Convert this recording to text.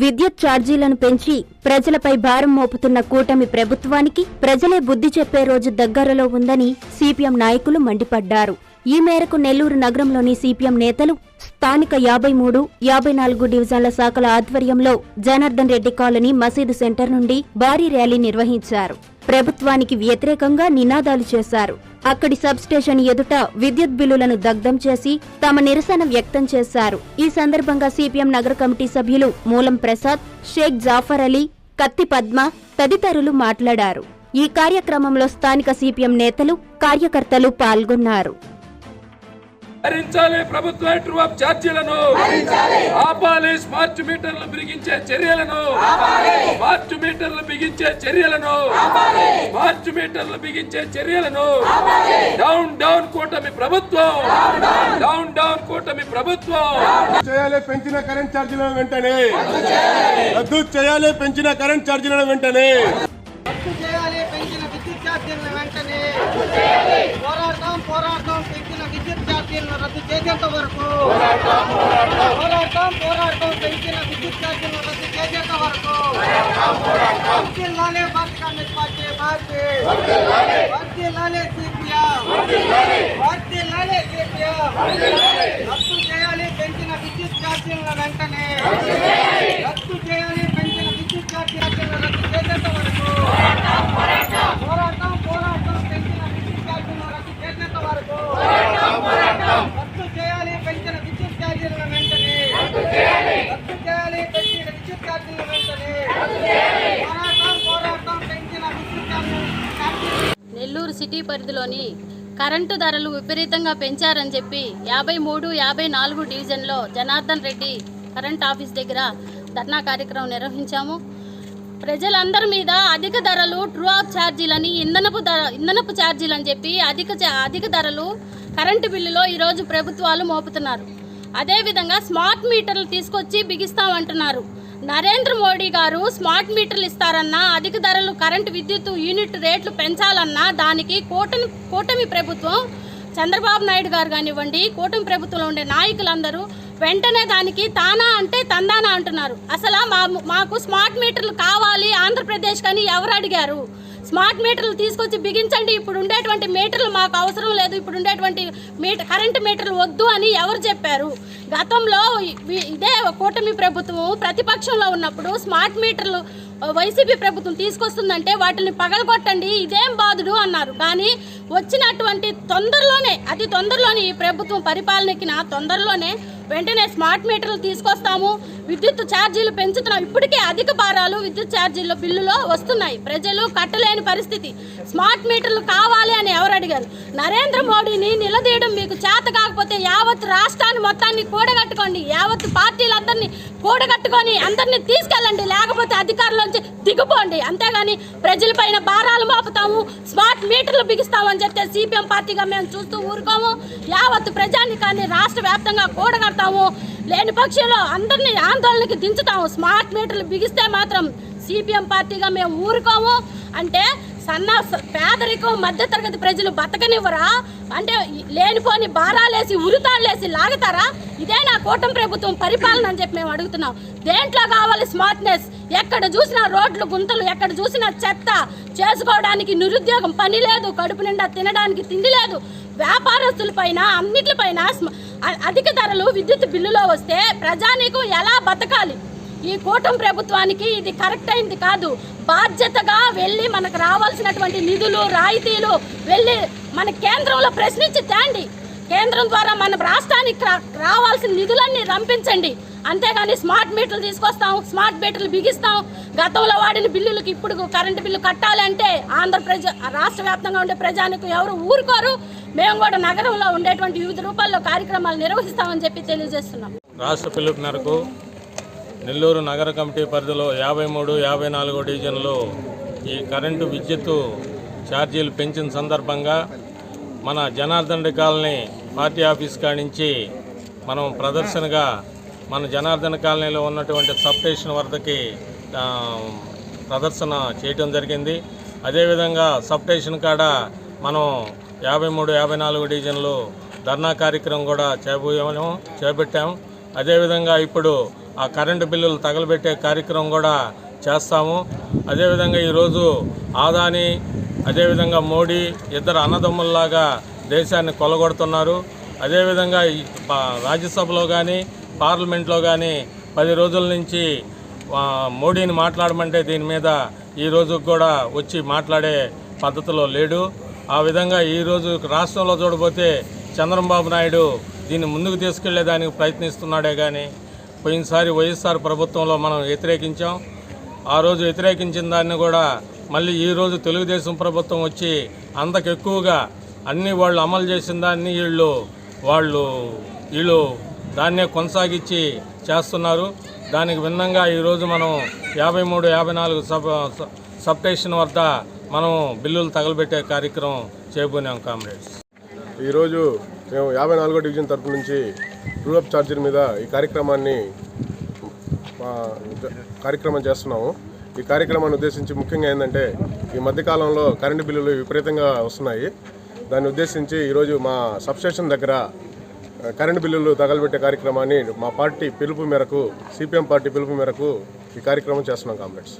విద్యుత్ ఛార్జీలను పెంచి ప్రజలపై భారం మోపుతున్న కూటమి ప్రభుత్వానికి ప్రజలే బుద్ధి చెప్పే రోజు దగ్గరలో ఉందని సిపిఎం నాయకులు మండిపడ్డారు. ఈ మేరకు నెల్లూరు నగరంలోని సిపిఎం నేతలు స్థానిక యాభై మూడు యాభై నాలుగు డివిజన్ల శాఖల ఆధ్వర్యంలో జనార్దన్ రెడ్డి కాలనీ మసీదు సెంటర్ నుండి భారీ ర్యాలీ నిర్వహించారు. ప్రభుత్వానికి వ్యతిరేకంగా నినాదాలు చేశారు. అక్కడి సబ్స్టేషన్ ఎదుట విద్యుత్ బిల్లులను దగ్ధం చేసి తమ నిరసన వ్యక్తం చేశారు. ఈ సందర్భంగా సిపిఎం నగర కమిటీ సభ్యులు మూలం ప్రసాద్ షేక్ జాఫర్ అలీ కత్తి పద్మ తదితరులు మాట్లాడారు. ఈ కార్యక్రమంలో స్థానిక సిపిఎం నేతలు కార్యకర్తలు పాల్గొన్నారు. భరించాలి ప్రభుత్వ ట్రూ అప్ ఛార్జీలను ఆపాలి స్మార్ట్ మీటర్లు బిగించే చర్యలను. స్మార్ట్ మీటర్లు బిగించే చర్యలను. స్మార్ట్ మీటర్లు బిగించే చర్యలను. డౌన్ డౌన్ కూటమి ప్రభుత్వం. Down down. కూటమి ప్రభుత్వం. చేయాలి పెంచిన కరెంట్ ఛార్జీలను వెంటనే. రద్దు చేయాలి. పెంచిన కరెంట్ ఛార్జీలను వెంటనే. చేయాలి పెంచిన విద్యుత్ ఛార్జీలను వెంటనే. పెంచిన విద్యుత్ ఛార్జీలను రద్దు చేసేంత వరకు పోరాడతాం పోరాడతాం పెంచిన విద్యుత్ ఛార్జీలను రద్దు చేసేంత వరకు వర్ధిల్లాలే భారత కమ్యూనిస్ట్ పార్టీ పార్టీ వర్ధిల్లాలే సిపిఎం వర్ధిల్లాలే సిపిఎం రద్దు చేయాలి పెంచిన విద్యుత్ ఛార్జీలను వెంటనే రద్దు చేయాలి పెంచిన విద్యుత్ ఛార్జీలను రద్దు చేసేంత వరకు పోరాటం పోరాటం పెంచిన విద్యుత్ ఛార్జీలను రద్దు చేసేంత వరకు రద్దు చేయాలి పెంచిన విద్యుత్ ఛార్జీలను వెంటనే రద్దు చేయాలి పెంచిన విద్యుత్ ఛార్జీలను వెంటనే పోరాటం పోరాటం పెంచిన విద్యుత్ ఛార్జీలను నెల్లూరు సిటీ పరిధిలోని కరెంటు ధరలు విపరీతంగా పెంచారని చెప్పి యాభై మూడు యాభై నాలుగు డివిజన్లో జనార్దన్ రెడ్డి కరెంట్ ఆఫీస్ దగ్గర ధర్నా కార్యక్రమం నిర్వహించాము. ప్రజలందరి మీద అధిక ధరలు ట్రూ ఆఫ్ ఛార్జీలని ఇంధనపు ధర ఇంధనపు ఛార్జీలని చెప్పి అధిక అధిక ధరలు కరెంటు బిల్లులో ఈరోజు ప్రభుత్వాలు మోపుతున్నారు. అదేవిధంగా స్మార్ట్ మీటర్లు తీసుకొచ్చి బిగిస్తామంటున్నారు. నరేంద్ర మోడీ గారు స్మార్ట్ మీటర్లు ఇస్తారన్నా అధిక ధరలు కరెంటు విద్యుత్ యూనిట్ రేట్లు పెంచాలన్నా దానికి కూటమి కూటమి ప్రభుత్వం చంద్రబాబు నాయుడు గారు కానివ్వండి కూటమి ప్రభుత్వంలో ఉండే నాయకులందరూ వెంటనే దానికి తానా అంటే తందానా అంటున్నారు. అసలు మా మాకు స్మార్ట్ మీటర్లు కావాలి ఆంధ్రప్రదేశ్ కానీ ఎవరు అడిగారు? స్మార్ట్ మీటర్లు తీసుకొచ్చి బిగించండి. ఇప్పుడు ఉండేటువంటి మీటర్లు మాకు అవసరం లేదు. ఇప్పుడు ఉండేటువంటి మీటర్ కరెంటు మీటర్లు వద్దు అని ఎవరు చెప్పారు? గతంలో ఇదే కూటమి ప్రభుత్వం ప్రతిపక్షంలో ఉన్నప్పుడు స్మార్ట్ మీటర్లు వైసీపీ ప్రభుత్వం తీసుకొస్తుందంటే వాటిని పగలగొట్టండి ఇదేం బాధుడు అన్నారు. కానీ వచ్చినటువంటి తొందరలోనే అతి తొందరలోనే ఈ ప్రభుత్వం పరిపాలనకిన తొందరలోనే వెంటనే స్మార్ట్ మీటర్లు తీసుకొస్తాము విద్యుత్ ఛార్జీలు పెంచుతున్నాం. ఇప్పటికే అధిక భారాలు విద్యుత్ ఛార్జీల బిల్లులో వస్తున్నాయి. ప్రజలు కట్టలేని పరిస్థితి. స్మార్ట్ మీటర్లు కావాలి అని ఎవరు అడిగారు? నరేంద్ర మోడీని నిలదీయడం మీకు చేత కాకపోతే యావత్ రాష్ట్రాన్ని మొత్తాన్ని కూడగట్టుకోండి. యావత్ పార్టీలందరినీ కూడగట్టుకొని అందరినీ తీసుకెళ్ళండి. లేకపోతే నుంచి దిగిపోండి అంతేగాని ప్రజలపైన భారాలు మోపుతాము స్మార్ట్ మీటర్లు బిగిస్తామని చెప్తే సిపిఎం పార్టీగా మేము చూస్తూ ఊరుకోము. యావత్ ప్రజానికాన్ని రాష్ట్ర వ్యాప్తంగా కూడగడతాము. లేని పక్షంలో అందరినీ ఆందోళనకి దించుతాము. స్మార్ట్ మీటర్లు బిగిస్తే మాత్రం సిపిఎం పార్టీగా మేము ఊరుకోము. అంటే సన్న పేదరికం మధ్యతరగతి ప్రజలు బతకనివ్వరా? అంటే లేనిపోని భారాలేసి ఉరితాళ్ళేసి లాగుతారా? ఇదే నా కూటమి ప్రభుత్వం పరిపాలన అని చెప్పి మేము అడుగుతున్నాం. దేంట్లో కావాలి స్మార్ట్నెస్? ఎక్కడ చూసినా రోడ్లు గుంతలు ఎక్కడ చూసినా చెత్త. చేసుకోవడానికి నిరుద్యోగం పని లేదు కడుపు నిండా తినడానికి తిండి లేదు. వ్యాపారస్తులపైన అన్నిటిపైన స్మ- అధిక ధరలు విద్యుత్ బిల్లులో వస్తే ప్రజానీకం ఎలా బతకాలి? ఈ కూటమి ప్రభుత్వానికి ఇది కరెక్ట్ అయింది కాదు. బాధ్యతగా వెళ్ళి మనకు రావాల్సినటువంటి నిధులు రాయితీలు వెళ్ళి మన కేంద్రంలో ప్రశ్నించి తేండి. కేంద్రం ద్వారా మన రాష్ట్రానికి రావాల్సిన నిధులన్నీ రంపించండి. అంతేగాని స్మార్ట్ మీటర్లు తీసుకొస్తాం స్మార్ట్ మీటర్లు బిగిస్తాం. గతంలో వాడిన బిల్లులకు ఇప్పుడు కరెంటు బిల్లు కట్టాలంటే ఆంధ్రప్రదేశ్ రాష్ట్ర వ్యాప్తంగా ఉండే ప్రజానికి ఎవరు ఊరుకోరు. మేము కూడా నగరంలో ఉండేటువంటి వివిధ రూపాల్లో కార్యక్రమాలు నిర్వహిస్తామని చెప్పి తెలియజేస్తున్నాం. రాష్ట్ర పిలుపు మేరకు నెల్లూరు నగర కమిటీ పరిధిలో యాభై మూడు యాభై నాలుగో డివిజన్లో ఈ కరెంటు విద్యుత్తు ఛార్జీలు పెంచిన సందర్భంగా మన Janardhan Reddy colony party office కానించి మనం ప్రదర్శనగా మన జనార్దన్ కాలనీలో ఉన్నటువంటి సబ్ స్టేషన్ వద్దకి ప్రదర్శన చేయటం జరిగింది. అదేవిధంగా సబ్ స్టేషన్ కాడ మనం యాభై మూడు యాభై నాలుగు డివిజన్లు ధర్నా కార్యక్రమం కూడా చేయబోయాము చేపట్టాము అదేవిధంగా ఇప్పుడు ఆ కరెంటు బిల్లులు తగలబెట్టే కార్యక్రమం కూడా చేస్తాము. అదేవిధంగా ఈరోజు ఆదాని అదేవిధంగా మోడీ ఇద్దరు అన్నదమ్ముల్లాగా దేశాన్ని కొలగొడుతున్నారు. అదేవిధంగా ఈ రాజ్యసభలో కానీ పార్లమెంట్లో కానీ పది రోజుల నుంచి మోడీని మాట్లాడమంటే దీని మీద ఈ కూడా వచ్చి మాట్లాడే పద్ధతిలో లేడు. ఆ విధంగా ఈరోజు రాష్ట్రంలో చూడబోతే చంద్రబాబు నాయుడు దీన్ని ముందుకు తీసుకెళ్ళేదానికి ప్రయత్నిస్తున్నాడే కానీ పోయినసారి వైఎస్ఆర్ ప్రభుత్వంలో మనం వ్యతిరేకించాం. ఆ రోజు వ్యతిరేకించిన దాన్ని కూడా మళ్ళీ ఈరోజు తెలుగుదేశం ప్రభుత్వం వచ్చి అంతకు ఎక్కువగా అన్ని వాళ్ళు అమలు చేసిన దాన్ని వీళ్ళు వాళ్ళు వీళ్ళు దాన్నే కొనసాగించి చేస్తున్నారు. దానికి భిన్నంగా ఈరోజు మనం యాభై మూడు యాభై నాలుగు సబ్ సబ్ స్టేషన్ వద్ద మనం బిల్లులు తగలబెట్టే కార్యక్రమం చేయబోయాం కామ్రేడ్స్. ఈరోజు మేము యాభై నాలుగో డివిజన్ తరపు నుంచి రూరప్ ఛార్జీల మీద ఈ కార్యక్రమాన్ని కార్యక్రమం చేస్తున్నాము. ఈ కార్యక్రమాన్ని ఉద్దేశించి ముఖ్యంగా ఏంటంటే ఈ మధ్యకాలంలో కరెంటు బిల్లులు విపరీతంగా వస్తున్నాయి. దాన్ని ఉద్దేశించి ఈరోజు మా సబ్స్టేషన్ దగ్గర కరెంటు బిల్లులు తగలబెట్టే కార్యక్రమాన్ని మా పార్టీ పిలుపు మేరకు సిపిఎం పార్టీ పిలుపు మేరకు ఈ కార్యక్రమం చేస్తున్నాం కామ్రేడ్స్.